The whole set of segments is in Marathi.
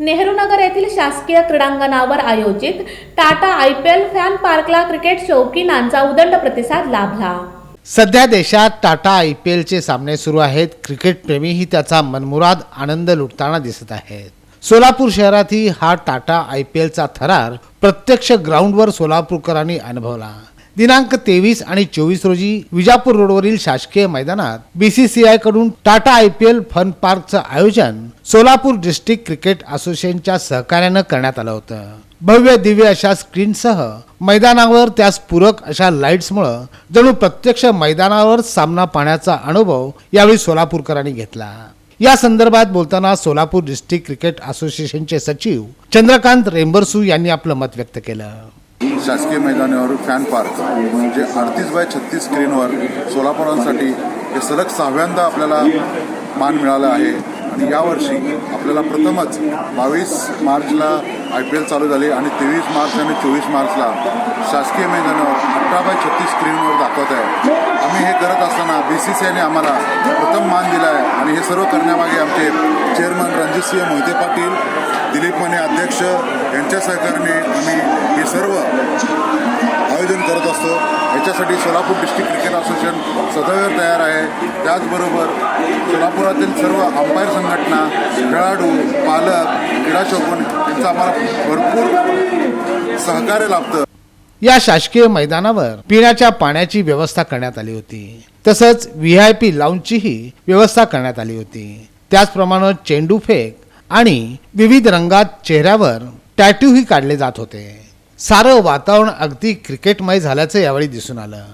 नेहरू नगर येथील शासकीय क्रीडांगणावर आयोजित Tata I P L fan पार्कला क्रिकेट शौकीनांचा उदंड प्रतिसाद लाभला. सध्या देशात टाटा आय पी एलचे सामने सुरू आहेत. क्रिकेटप्रेमीही त्याचा मनमुराद आनंद लुटताना दिसत आहेत. सोलापूर शहरातही हा टाटा आय पी एलचा थरार प्रत्यक्ष ग्राउंडवर सोलापूरकरांनी अनुभवला. दिनांक तेवीस आणि चोवीस रोजी विजापूर रोडवरील शासकीय मैदानात बीसीसीआयकडून Tata I P L fan पार्कचं आयोजन सोलापूर डिस्ट्रिक्ट क्रिकेट असोसिएशनच्या सहकार्यानं करण्यात आलं होतं. भव्य दिव्य अशा स्क्रीनसह मैदानावर त्यास पूरक अशा लाईट्समुळं जणू प्रत्यक्ष मैदानावर सामना पाहण्याचा अनुभव यावेळी सोलापूरकरांनी घेतला. या संदर्भात बोलताना सोलापूर डिस्ट्रिक्ट क्रिकेट असोसिएशनचे सचिव चंद्रकांत रेंबरसू यांनी आपलं मत व्यक्त केलं. शासकीय मैदानावर फॅन पार्क म्हणजे अडतीस बाय छत्तीस स्क्रीनवर सोलापुरांसाठी हे सलग सहाव्यांदा आपल्याला मान मिळाला आहे. आणि यावर्षी आपल्याला प्रथमच बावीस मार्चला आय पी एल चालू झाली आणि तेवीस मार्च आणि चोवीस मार्चला शासकीय मैदानावर अठरा बाय छत्तीस स्क्रीनवर दाखवत आहे. आम्ही हे करत असताना बी सी सी आयने आम्हाला प्रथम मान दिला आहे आणि हे सर्व करण्यामागे आमचे चेअरमन रणजितसिंह मोहिते पाटील दिलीप माने अध्यक्ष यांच्या सहकार्याने आम्ही हे सर्व याच्यासाठी सोलापूर डिस्ट्रिक्ट क्रिकेट असोसिएशन सदैव तयार आहे. त्याचबरोबर सोलापुरातील सर्व अंपायर संघटना खेळाडू पालक क्रीडा शौकीन यांचं आम्हाला भरपूर सहकार्य लाभतं. या शासकीय मैदानावर पिण्याच्या पाण्याची व्यवस्था करण्यात आली होती. तसंच व्ही आय पी लाऊंजचीही व्यवस्था करण्यात आली होती. त्याचप्रमाणे चेंडू फेक आणि विविध रंगात चेहऱ्यावर टॅटूही काढले जात होते. सारं वातावरण अगदी क्रिकेटमय झाल्याचं यावेळी दिसून आलं.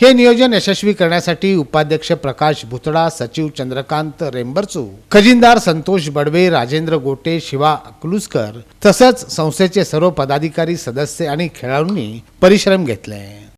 हे नियोजन यशस्वी करण्यासाठी उपाध्यक्ष प्रकाश भुतडा सचिव चंद्रकांत रेंबरचू खजिनदार संतोष बडवे राजेंद्र गोटे शिवा अकलुसकर तसंच संस्थेचे सर्व पदाधिकारी सदस्य आणि खेळाडूंनी परिश्रम घेतले.